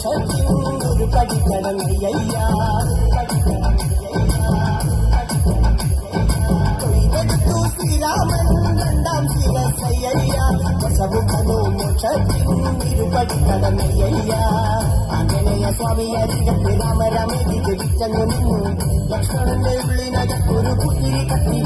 చచ్చూరు కడిగడం అయ్యా కడిగడం శ్రీరామన్నందాం శిరసయ్యా బసవు కను మోక్షిరు పడికడమయ్యా ఆంజనేయ స్వామి అరిగట్టి రామ రామ దిగ విచ్చను లక్ష్మణ దేవుడిన గురు కుటిరి కట్టి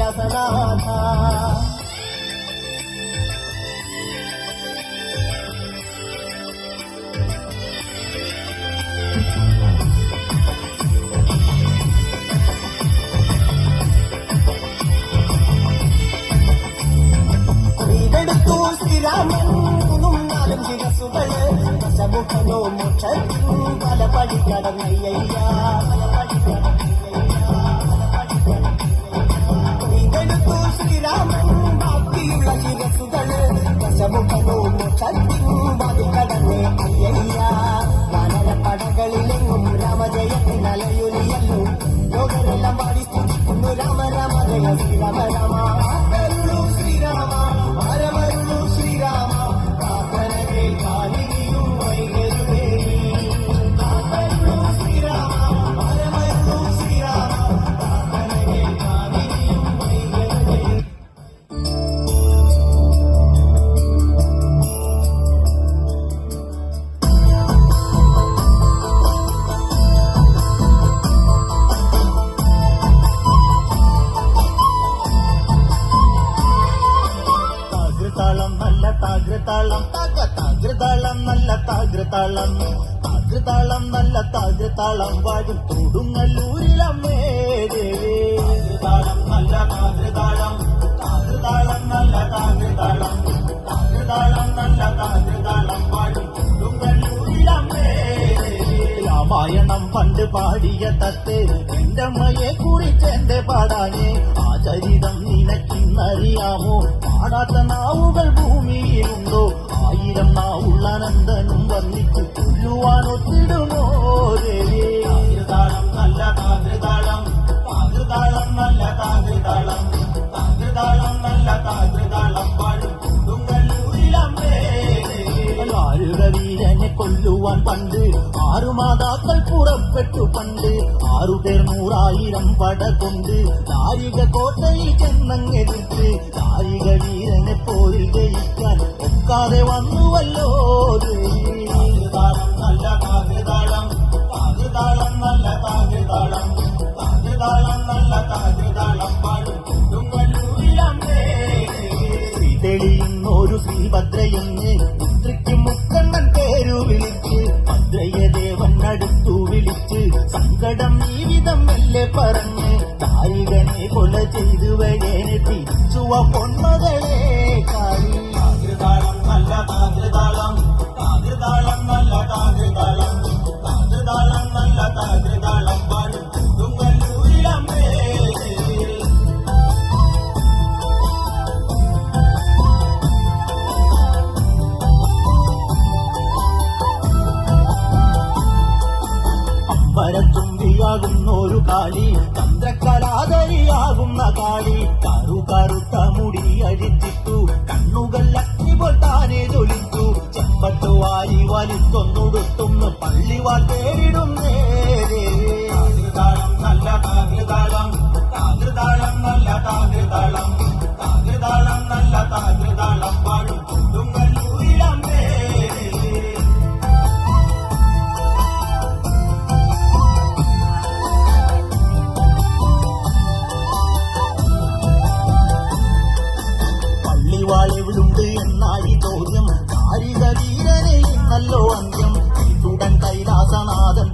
కైలాసనాథ సముఖలో ముఖం బలపడి కడమయ్యయ్యా బలపడి కడమయ్యా ¿sabes? താകൃതാളം താക താകൃതാളം നല്ല താകൃതാളം. താകൃതാളം നല്ല താകൃതാളം വാഴും തൊടുങ്ങല്ലൂരിലമ്മേ താകൃതാളം നല്ല താകൃതാളം താകൃതാളം നല്ല താകൃതാളം. താകൃതാളം നല്ല താകൃതാളം വാഴും തൊടുങ്ങല്ലൂരിലമ്മേ രാമായണം പണ്ട് പാടിയ തത്തേ എന്റെ അമ്മയെ കുറിച്ച് താകൃതാളം നല്ല താകൃതാളം താകൃതാളം നല്ല താകൃതാളം പാടും വീരനെ കൊല്ലുവാൻ പണ്ട് ആറു മാതാക്കൾ പുറപ്പെട്ടു പണ്ട് ആറുപേർ നൂറായിരം പട കൊണ്ട് ദാരിക കോട്ടയിൽ ചെന്നങ്ങെടുത്ത് ദാരിക വീരനെ പോരിൽ ജയിക്കാൻ ഒക്കാതെ വന്നുവല്ലോ നല്ല താകൃതാളം പറഞ്ഞ് താരികനെ കൊല ചെയ്തു വഴേനെ തിരിച്ചുവ പൊന്മകളെ കാളിയാകുന്നൊരു കാളി ചന്ദ്രകലാധരിയാകുന്ന കാളി. കറു കറുത്ത മുടി അഴിച്ചിട്ടു കണ്ണുകൾ അഗ്നി പോൽ താനെ ജ്വലിച്ചു ചെമ്പട്ടു വാരി വലിച്ചൊന്നുടുത്തുന്നു പള്ളിവാൾ തേടിടുന്നേ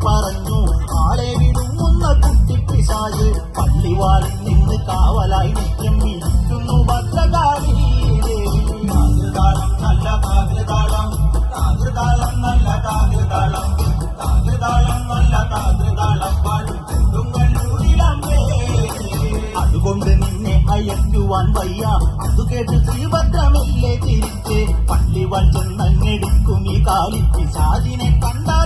പറഞ്ഞു ആളെ വിടുമുന്ന കുട്ടി പിശാജ് പള്ളിവാളിൽ നിന്ന് കാവലായി നിൽക്കും. വിളിക്കുന്നു ഭദ്രകാളി നല്ല താകൃതാളം താകൃതാളം നല്ല താകൃതാളം താകൃതാളം നല്ല താകൃതാളം അതുകൊണ്ട് നിന്നെ അയക്കുവാൻ വയ്യ. അത് കേട്ട് ശ്രീഭദ്രമല്ലേ തിരിച്ച്. പള്ളിവാൾ ചെന്നങ്ങെടുക്കും ഈ കാലി പിശാദിനെ കണ്ടാ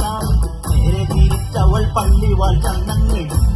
കാലി നേരെ തിരിച്ചവൾ പള്ളിവാൾ ചെന്നങ്ങെടുക്കുന്നു